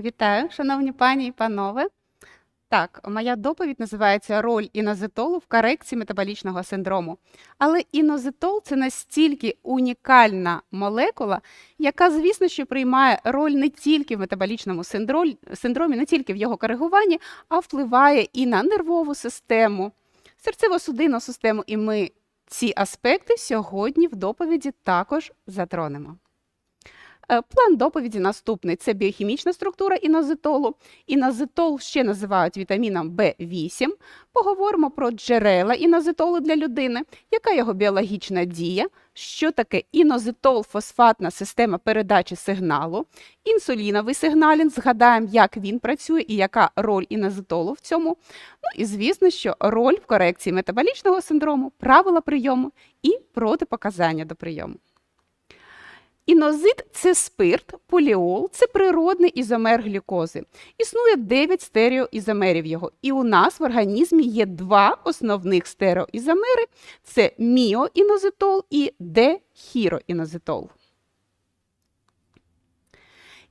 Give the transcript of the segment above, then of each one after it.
Вітаю, шановні пані і панове. Так, моя доповідь називається Роль інозитолу в корекції метаболічного синдрому. Але інозитол це настільки унікальна молекула, яка, звісно, що приймає роль не тільки в метаболічному синдромі, не тільки в його коригуванні, а впливає і на нервову систему, серцево-судинну систему. І ми ці аспекти сьогодні в доповіді також затронемо. Е, План доповіді наступний: це біохімічна структура інозитолу. Інозитол ще називають вітаміном В8. Поговоримо про джерела інозитолу для людини, яка його біологічна дія, що таке інозитол, фосфатна система передачі сигналу, інсуліновий сигналін, згадаємо, як він працює і яка роль інозитолу в цьому. Ну і звісно, що роль в корекції метаболічного синдрому, правила прийому і протипоказання до прийому. Інозит це спирт, поліол це природний ізомер глюкози. Існує 9 стереоізомерів його. І у нас в організмі є два основних стереоізомери: це міоінозитол і дехіроінозитол.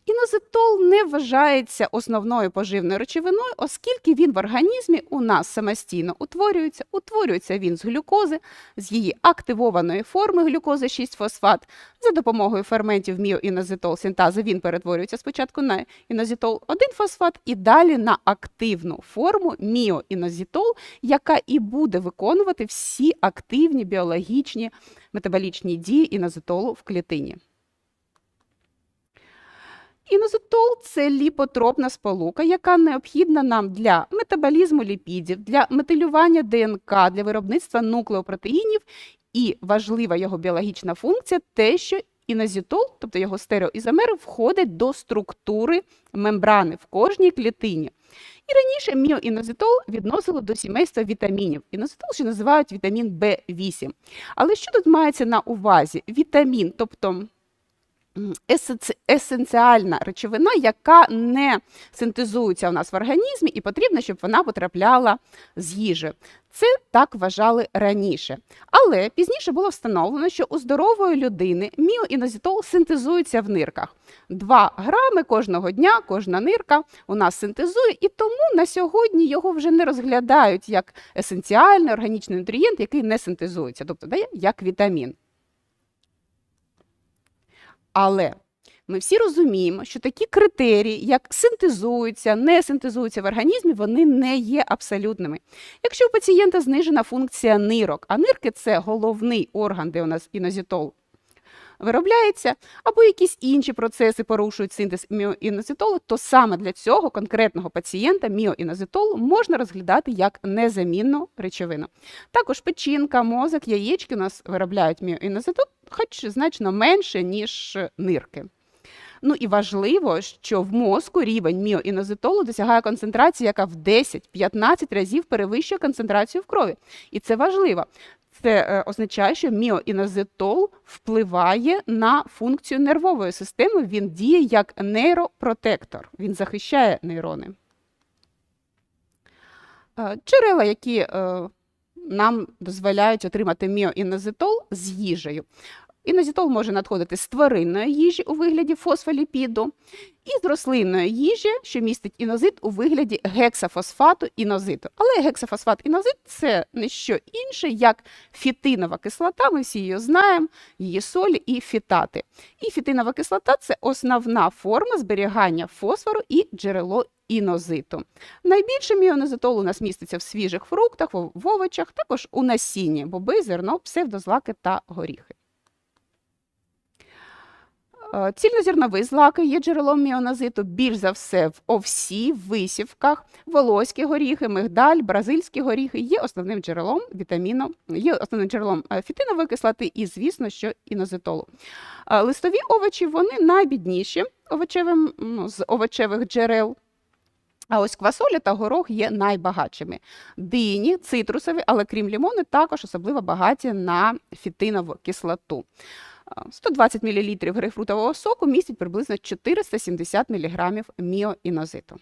Інозитол не вважається основною поживною речовиною, оскільки він в організмі у нас самостійно утворюється. Утворюється він з глюкози, з її активованої форми глюкози 6-фосфат. За допомогою ферментів міоінозитол синтази він перетворюється спочатку на інозитол 1-фосфат і далі на активну форму міоінозитол, яка і буде виконувати всі активні біологічні метаболічні дії інозитолу в клітині. Інозитол це ліпотропна сполука, яка необхідна нам для метаболізму ліпідів, для метилювання ДНК, для виробництва нуклеопротеїнів. І важлива його біологічна функція те, що інозитол, тобто його стереоізомери, входить до структури мембрани в кожній клітині. І раніше міоінозитол відносили до сімейства вітамінів. Інозитол ще називають вітамін В8. Але що тут мається на увазі? Вітамін, тобто есенціальна речовина, яка не синтезується у нас в організмі, і потрібно, щоб вона потрапляла з їжі. Це так вважали раніше. Але пізніше було встановлено, що у здорової людини міоінозитол синтезується в нирках. 2 грами кожного дня, кожна нирка у нас синтезує, і тому на сьогодні його вже не розглядають як есенціальний органічний нутрієнт, який не синтезується, тобто як вітамін. Але ми всі розуміємо, що такі критерії, як синтезуються, не синтезуються в організмі, вони не є абсолютними. Якщо у пацієнта знижена функція нирок, а нирки це головний орган, де у нас інозитол виробляється, або якісь інші процеси порушують синтез міоінозитолу, то саме для цього конкретного пацієнта міоінозитол можна розглядати як незамінну речовину. Також печінка, мозок, яєчки у нас виробляють міоінозитол, хоч значно менше, ніж нирки. Ну і важливо, що в мозку рівень міоінозитолу досягає концентрації, яка в 10-15 разів перевищує концентрацію в крові. І це важливо. Це е, означає, що міоінозитол впливає на функцію нервової системи. Він діє як нейропротектор, він захищає нейрони. Е, Джерела, які е, нам дозволяють отримати міоінозитол з їжею. Інозитол може надходити з тваринної їжі у вигляді фосфоліпіду і з рослинної їжі, що містить інозит у вигляді гексафосфату інозиту. Але гексафосфат інозит це не що інше, як фітинова кислота. Ми всі її знаємо, її солі і фітати. І фітинова кислота це основна форма зберігання фосфору і джерело інозиту. Найбільше міонозитолу у нас міститься в свіжих фруктах, в овочах, також у насінні, боби, зерно, псевдозлаки та горіхи. Е, Цільнозернові злаки є джерелом міонозиту більш за все в овсі, висівках, волоські горіхи, мигдаль, бразильські горіхи є основним джерелом вітаміну, є основним джерелом е, фітинової кислоти і, звісно, що інозитолу. Е, Листові овочі вони найбідніші овочевим, ну, з овочевих джерел. А ось квасоля та горох є найбагатшими. Дині, цитрусові, але крім лімону, також особливо багаті на фітинову кислоту. А, 120 мл грейпфрутового соку містить приблизно 470 мг міоінозиту.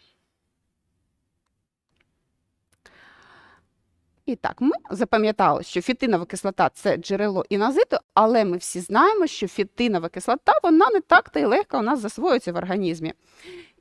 І так, ми запам'ятали, що фітинова кислота це джерело інозиту, але ми всі знаємо, що фітинова кислота вона не так та й легко у нас засвоюється в організмі.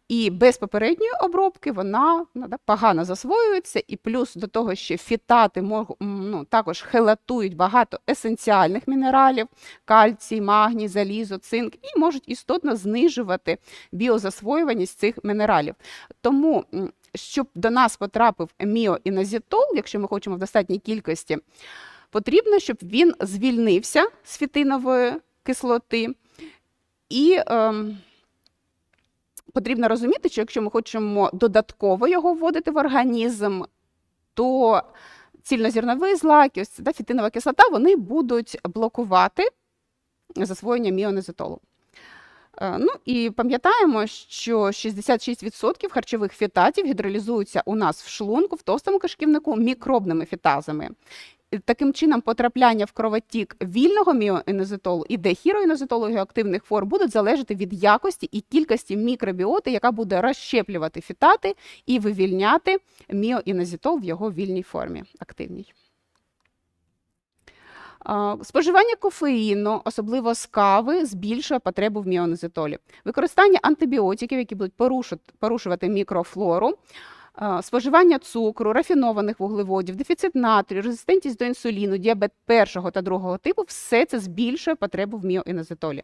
І без попередньої обробки вона ну, да, погано засвоюється, і плюс до того, що фітати ну, також хелатують багато есенціальних мінералів: кальцій, магній, залізо, цинк, і можуть істотно знижувати біозасвоюваність цих мінералів. Тому, щоб до нас потрапив міоінозітол, якщо ми хочемо в достатній кількості, потрібно, щоб він звільнився з фітинової кислоти. І ем, потрібно розуміти, що якщо ми хочемо додатково його вводити в організм, то цільнозерновий злак, ось да, фітинова кислота, вони будуть блокувати засвоєння міонезитолу. Е, Ну і пам'ятаємо, що 66% харчових фітатів гідролізуються у нас в шлунку, в товстому кишківнику мікробними фітазами. Таким чином, потрапляння в кровотік вільного міоінозитолу і дехіроінозитолу активних форм будуть залежати від якості і кількості мікробіоти, яка буде розщеплювати фітати і вивільняти міоінозитол в його вільній формі активній. Споживання кофеїну, особливо з кави, збільшує потребу в міонезитолі. Використання антибіотиків, які будуть порушувати, мікрофлору, споживання цукру, рафінованих вуглеводів, дефіцит натрію, резистентність до інсуліну, діабет першого та другого типу все це збільшує потребу в міоінозитолі.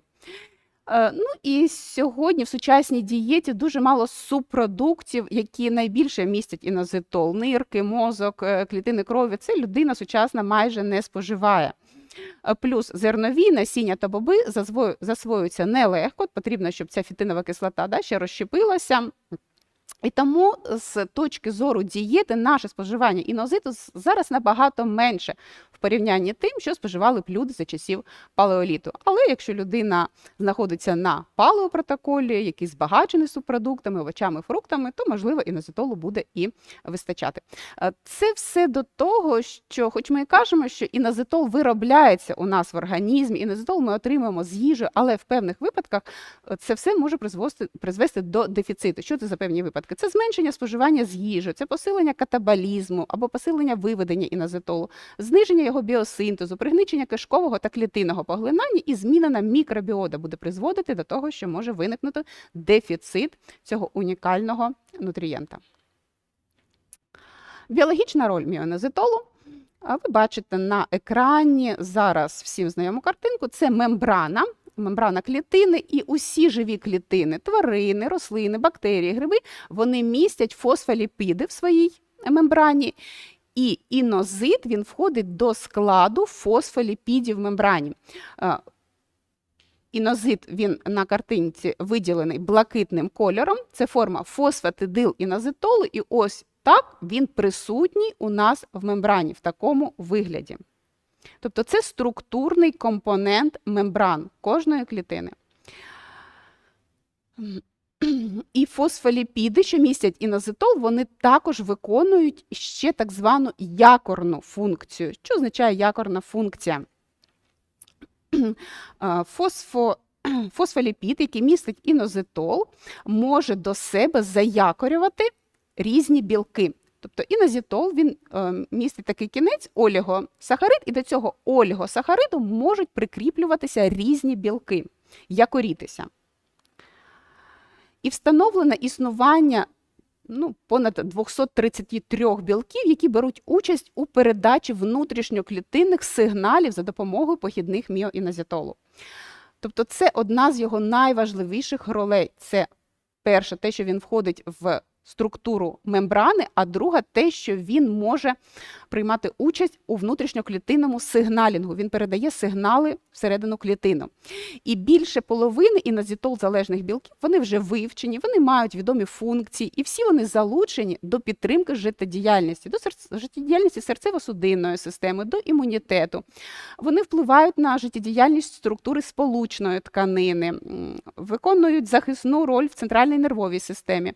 Е, Ну і сьогодні в сучасній дієті дуже мало субпродуктів, які найбільше містять інозитол. Нирки, мозок, е, клітини крові. Це людина сучасна майже не споживає. Е, Плюс зернові, насіння та боби засвоюються нелегко. Потрібно, щоб ця фітинова кислота да, ще розщепилася. І тому з точки зору дієти наше споживання інозиту зараз набагато менше в порівнянні тим, що споживали б люди за часів палеоліту. Але якщо людина знаходиться на палеопротоколі, який збагачений субпродуктами, овочами, фруктами, то можливо інозитолу буде і вистачати. Е, Це все до того, що, хоч ми і кажемо, що інозитол виробляється у нас в організмі, інозитол ми отримуємо з їжі, але в певних випадках е, це все може призвести, призвести до дефіциту. Що це за певні випадки? Це зменшення споживання з їжі, це посилення катаболізму або посилення виведення інозитолу, зниження його біосинтезу, пригничення кишкового та клітинного поглинання і змінена мікробіода буде призводити до того, що може виникнути дефіцит цього унікального нутрієнта. Біологічна роль міонезитолу. Ви бачите на екрані зараз всім знайому картинку. Це мембрана, мембрана клітини, і усі живі клітини, тварини, рослини, бактерії, гриби, вони містять фосфоліпіди в своїй мембрані. І інозит він входить до складу фосфоліпідів в мембрані. Е, Інозит він на картинці виділений блакитним кольором. Це форма фосфатидил інозитолу, і ось так він присутній у нас в мембрані в такому вигляді. Тобто це структурний компонент мембран кожної клітини. І фосфоліпіди, що містять інозитол, вони також виконують ще так звану якорну функцію. Що означає якорна функція? Е, Фосфо, фосфоліпід, який містить інозитол, може до себе заякорювати різні білки. Тобто інозитол він е, містить такий кінець олігосахарид, і до цього олігосахариду можуть прикріплюватися різні білки, якорітися. І встановлено існування ну, понад 233 білків, які беруть участь у передачі внутрішньоклітинних сигналів за допомогою похідних міоінозитолу. Тобто це одна з його найважливіших ролей. Це перше, те, що він входить в структуру мембрани, а друга те, що він може приймати участь у внутрішньоклітинному сигналінгу. Він передає сигнали всередину клітину. І більше половини інозітол залежних білків вони вже вивчені, вони мають відомі функції, і всі вони залучені до підтримки життєдіяльності, до життєдіяльності серцево-судинної системи, до імунітету. Вони впливають на життєдіяльність структури сполучної тканини, виконують захисну роль в центральній нервовій системі,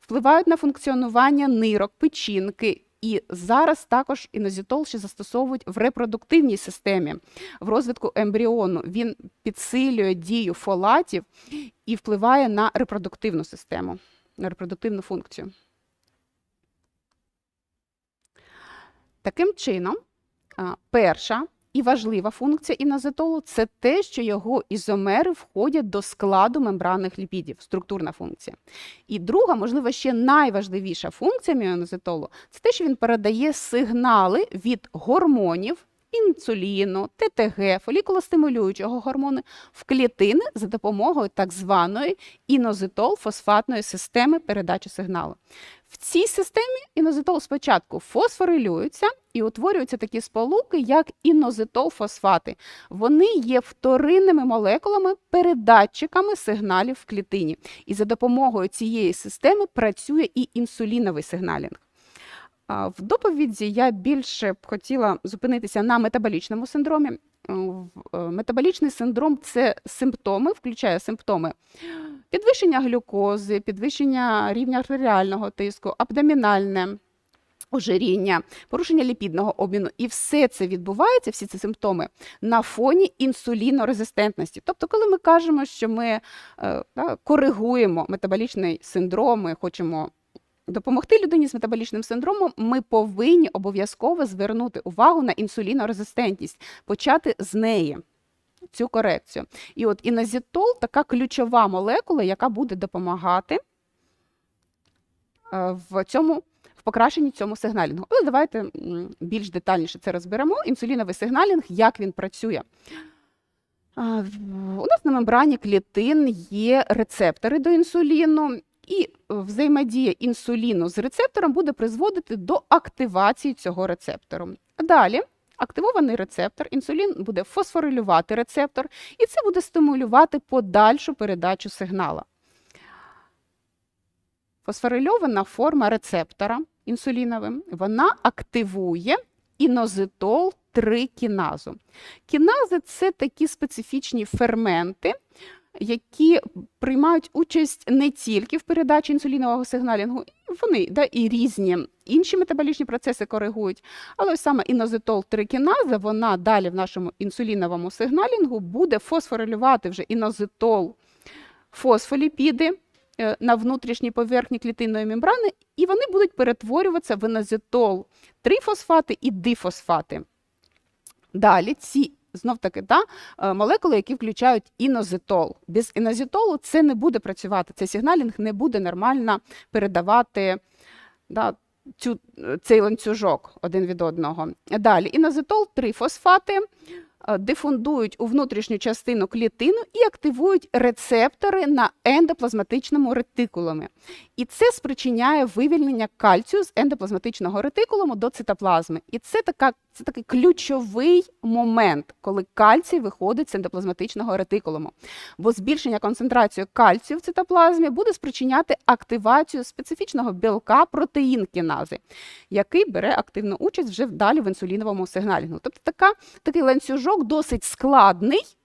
впливають на функціонування нирок, печінки. І зараз також інозітол ще застосовують в репродуктивній системі, в розвитку ембріону. Він підсилює дію фолатів і впливає на репродуктивну систему, на репродуктивну функцію. Таким чином, перша І важлива функція інозитолу – це те, що його ізомери входять до складу мембранних ліпідів, структурна функція. І друга, можливо, ще найважливіша функція міонозитолу – це те, що він передає сигнали від гормонів, інсуліну, ТТГ, фолікулостимулюючого гормону в клітини за допомогою так званої інозитол-фосфатної системи передачі сигналу. В цій системі інозитол спочатку фосфорилюється і утворюються такі сполуки, як інозитол-фосфати. Вони є вторинними молекулами, передатчиками сигналів в клітині. І за допомогою цієї системи працює і інсуліновий сигналінг. В доповіді я більше б хотіла зупинитися на метаболічному синдромі. Е, е, Метаболічний синдром це симптоми, включає симптоми підвищення глюкози, підвищення рівня артеріального тиску, абдомінальне ожиріння, порушення ліпідного обміну. І все це відбувається, всі ці симптоми, на фоні інсулінорезистентності. Тобто, коли ми кажемо, що ми е, да, коригуємо метаболічний синдром, ми хочемо допомогти людині з метаболічним синдромом, ми повинні обов'язково звернути увагу на інсулінорезистентність, почати з неї. Цю корекцію. І от інозітол така ключова молекула, яка буде допомагати е, в цьому в покращенні цьому сигналінгу. Але давайте більш детальніше це розберемо. Інсуліновий сигналінг, як він працює. У нас на мембрані клітин є рецептори до інсуліну, і взаємодія інсуліну з рецептором буде призводити до активації цього рецептору. Далі активований рецептор, інсулін буде фосфорилювати рецептор, і це буде стимулювати подальшу передачу сигнала. Фосфорильована форма рецептора інсуліновим, вона активує інозитол 3 кіназу. Кінази це такі специфічні ферменти, які приймають участь не тільки в передачі інсулінового сигналінгу, вони да, і різні інші метаболічні процеси коригують. Але ось саме інозитол 3 кіназа, вона далі в нашому інсуліновому сигналінгу буде фосфорилювати вже інозитол фосфоліпіди е, на внутрішній поверхні клітинної мембрани, і вони будуть перетворюватися в інозитол 3 фосфати і дифосфати. Далі ці знов таки да, е, молекули, які включають інозитол. Без інозитолу це не буде працювати. Цей сигналінг не буде нормально передавати да, цю, цей ланцюжок один від одного. Далі інозитол, три фосфати е, дифундують у внутрішню частину клітину і активують рецептори на ендоплазматичному ретикулумі. І це спричиняє вивільнення кальцію з ендоплазматичного ретикулуму до цитоплазми. І це, така, це такий ключовий момент, коли кальцій виходить з ендоплазматичного ретикулуму. Бо збільшення концентрації кальцію в цитоплазмі буде спричиняти активацію специфічного білка протеїн кінази, який бере активну участь вже далі в інсуліновому сигналінгу. Тобто така, такий ланцюжок досить складний.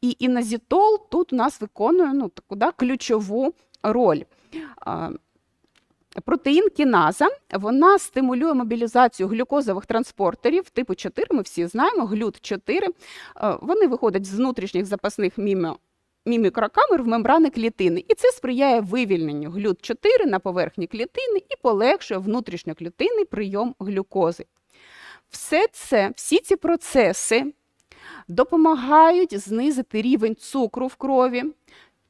І інозітол тут у нас виконує ну, таку да, ключову роль. Протеїн кіназа вона стимулює мобілізацію глюкозових транспортерів типу 4, ми всі знаємо, глют 4. Вони виходять з внутрішніх запасних мімо, мімікрокамер в мембрани клітини. І це сприяє вивільненню глют 4 на поверхні клітини і полегшує внутрішньоклітинний прийом глюкози. Все це, всі ці процеси допомагають знизити рівень цукру в крові,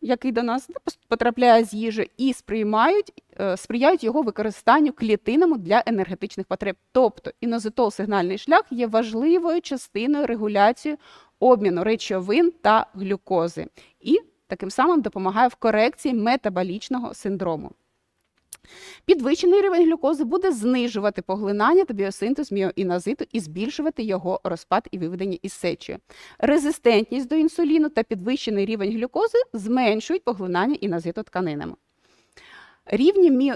який до нас потрапляє з їжі, і сприймають, е, сприяють його використанню клітинами для енергетичних потреб. Тобто інозитол сигнальний шлях є важливою частиною регуляції обміну речовин та глюкози, і таким самим допомагає в корекції метаболічного синдрому. Підвищений рівень глюкози буде знижувати поглинання та біосинтез міоінозиту і збільшувати його розпад і виведення із сечі. Резистентність до інсуліну та підвищений рівень глюкози зменшують поглинання інозиту тканинами. Рівні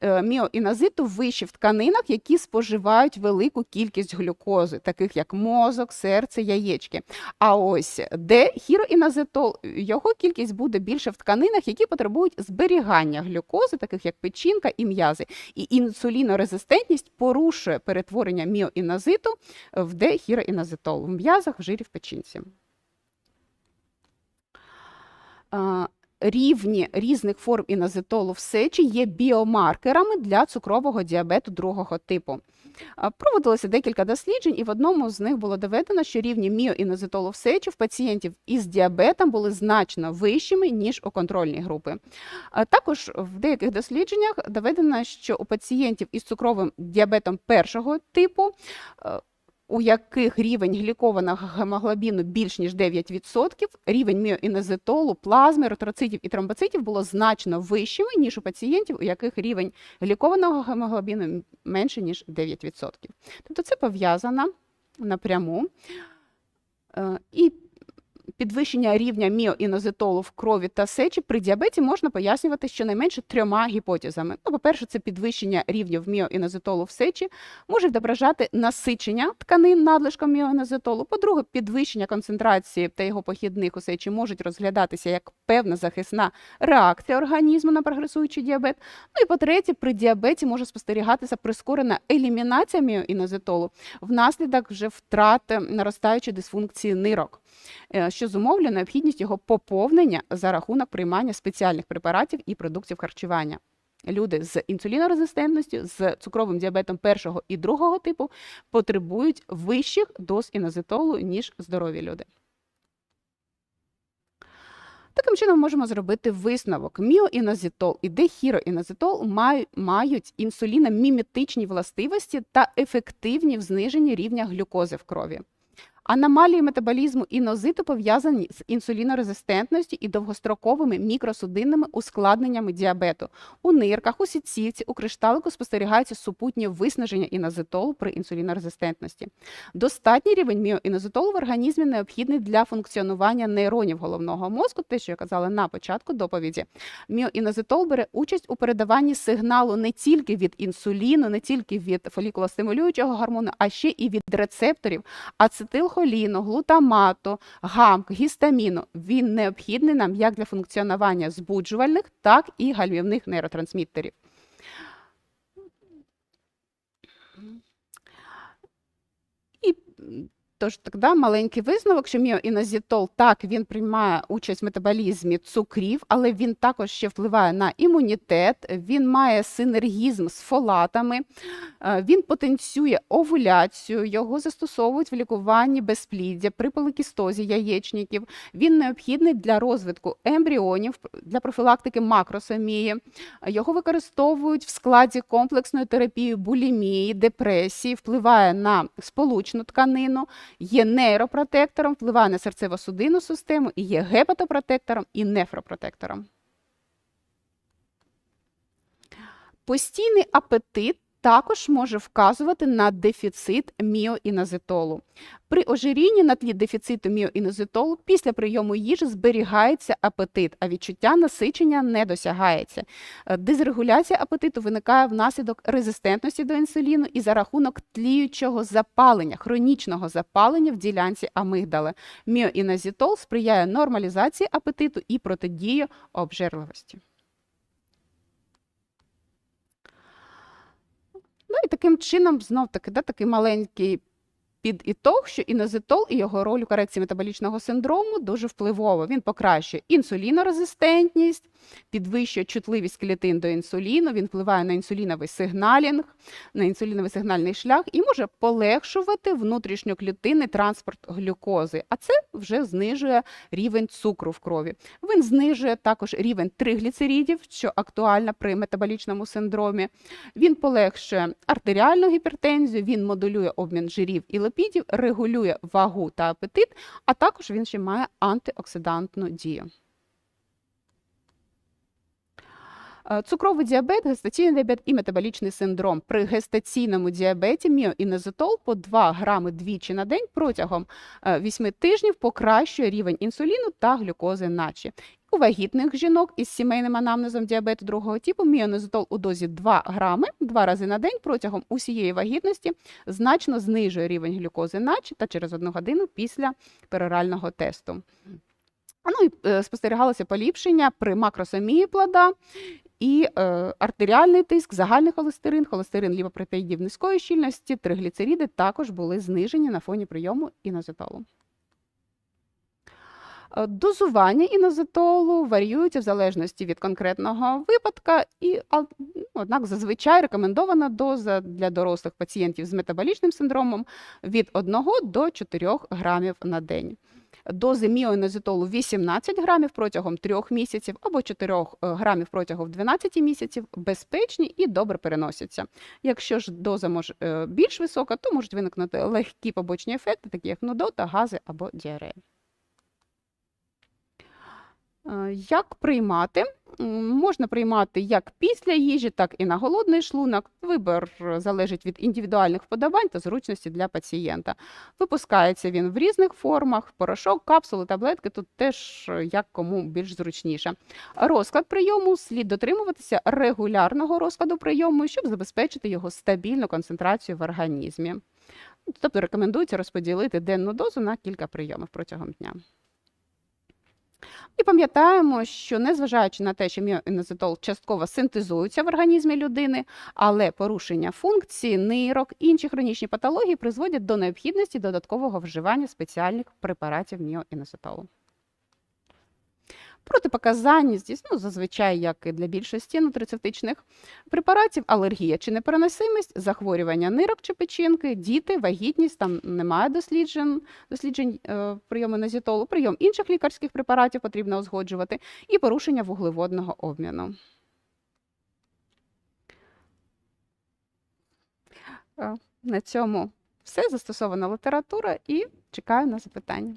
е, міоінозиту вищі в тканинах, які споживають велику кількість глюкози, таких як мозок, серце, яєчки. А ось де хіроінозитол, його кількість буде більше в тканинах, які потребують зберігання глюкози, таких як печінка і м'язи. І інсулінорезистентність порушує перетворення міоінозиту в дехіроінозитол в м'язах, в жирі в печінці. Рівні різних форм інозитолу в сечі є біомаркерами для цукрового діабету другого типу. Проводилося декілька досліджень, і в одному з них було доведено, що рівні міоінозитолу в сечі в пацієнтів із діабетом були значно вищими, ніж у контрольній групи. Також в деяких дослідженнях доведено, що у пацієнтів із цукровим діабетом першого типу у яких рівень глікованого гемоглобіну більш ніж 9%, рівень міоінезитолу, плазми, еритроцитів і тромбоцитів було значно вищими, ніж у пацієнтів, у яких рівень глікованого гемоглобіну менше, ніж 9%. Тобто це пов'язано напряму. Е, І підвищення рівня міоінозитолу в крові та сечі при діабеті можна пояснювати щонайменше трьома гіпотезами. Ну, по-перше, це підвищення рівнів міоінозитолу в сечі може відображати насичення тканин надлишком міоінозитолу. По-друге, підвищення концентрації та його похідних у сечі можуть розглядатися як певна захисна реакція організму на прогресуючий діабет. Ну і по-третє, при діабеті може спостерігатися прискорена елімінація міоінозитолу внаслідок вже втрати наростаючої дисфункції нирок. Е, що зумовлює необхідність його поповнення за рахунок приймання спеціальних препаратів і продуктів харчування. Люди з інсулінорезистентністю, з цукровим діабетом першого і другого типу потребують вищих доз інозитолу, ніж здорові люди. Таким чином можемо зробити висновок. Міоінозитол і дехіроінозитол мають інсуліноміметичні властивості та ефективні в зниженні рівня глюкози в крові. Аномалії метаболізму інозиту пов'язані з інсулінорезистентністю і довгостроковими мікросудинними ускладненнями діабету. У нирках, у сітцівці, у кришталику спостерігається супутнє виснаження інозитолу при інсулінорезистентності. Достатній рівень міоінозитолу в організмі необхідний для функціонування нейронів головного мозку, те, що я казала на початку доповіді. Міоінозитол бере участь у передаванні сигналу не тільки від інсуліну, не тільки від фолікулостимулюючого гормону, а ще і від рецепторів ацетилхоліну, глутамату, гамк, гістаміну. Він необхідний нам як для функціонування збуджувальних, так і гальмівних нейротрансміттерів. І тож тоді маленький висновок, що міоінозітол, так, він приймає участь в метаболізмі цукрів, але він також ще впливає на імунітет, він має синергізм з фолатами, е, він потенціює овуляцію, його застосовують в лікуванні безпліддя при поликістозі яєчників. Він необхідний для розвитку ембріонів, для профілактики макросомії. Його використовують в складі комплексної терапії булімії, депресії, впливає на сполучну тканину, є нейропротектором, впливає на серцево-судинну систему і є гепатопротектором і нефропротектором. Постійний апетит також може вказувати на дефіцит міоінозитолу. При ожирінні на тлі дефіциту міоінозитолу після прийому їжі зберігається апетит, а відчуття насичення не досягається. Е, Дизрегуляція апетиту виникає внаслідок резистентності до інсуліну і за рахунок тліючого запалення, хронічного запалення в ділянці амигдали. Міоінозитол сприяє нормалізації апетиту і протидії обжерливості. Ну і таким чином, знов таки, да, такий маленький підітог, що інозитол і його роль у корекції метаболічного синдрому дуже впливово. Він покращує інсулінорезистентність, підвищує чутливість клітин до інсуліну, він впливає на інсуліновий сигналінг, на інсуліновий сигнальний шлях і може полегшувати внутрішньоклітинний транспорт глюкози, а це вже знижує рівень цукру в крові. Він знижує також рівень тригліцеридів, що актуально при метаболічному синдромі. Він полегшує артеріальну гіпертензію, він модулює обмін жирів і липідів, регулює вагу та апетит, а також він ще має антиоксидантну дію. Е, Цукровий діабет, гестаційний діабет і метаболічний синдром. При гестаційному діабеті міоінозитол по 2 грами двічі на день протягом 8 тижнів покращує рівень інсуліну та глюкози наче. У вагітних жінок із сімейним анамнезом діабету другого типу міонозитол у дозі 2 грами два рази на день протягом усієї вагітності значно знижує рівень глюкози наче та через одну годину після перорального тесту. Ну і е, спостерігалося поліпшення при макросомії плода і е, артеріальний тиск, загальний холестерин, холестерин ліпопротеїдів низької щільності, тригліцериди також були знижені на фоні прийому інозитолу. Е, Дозування інозитолу варіюється в залежності від конкретного випадка, і, однак зазвичай рекомендована доза для дорослих пацієнтів з метаболічним синдромом від 1 до 4 грамів на день. Дози міоінозитолу 18 грамів протягом 3 місяців або 4 грамів протягом 12 місяців безпечні і добре переносяться. Якщо ж доза може е, більш висока, то можуть виникнути легкі побочні ефекти, такі як нудота, гази або діарея. Е, Як приймати? Можна приймати як після їжі, так і на голодний шлунок. Вибір залежить від індивідуальних вподобань та зручності для пацієнта. Випускається він в різних формах: порошок, капсули, таблетки. Тут теж е, як кому більш зручніше. Розклад прийому слід дотримуватися регулярного розкладу прийому, щоб забезпечити його стабільну концентрацію в організмі. Тобто рекомендується розподілити денну дозу на кілька прийомів протягом дня. І пам'ятаємо, що незважаючи на те, що міоінозитол частково синтезується в організмі людини, але порушення функції, нирок, інші хронічні патології призводять до необхідності додаткового вживання спеціальних препаратів міоінозитолу. Протипоказання ну, зазвичай, як і для більшості нутрицептичних препаратів, алергія чи непереносимість, захворювання нирок чи печінки, діти, вагітність, там немає досліджень, досліджень е, прийому назітолу, прийом інших лікарських препаратів потрібно узгоджувати, і порушення вуглеводного обміну. Е, На цьому все застосована література і чекаю на запитання.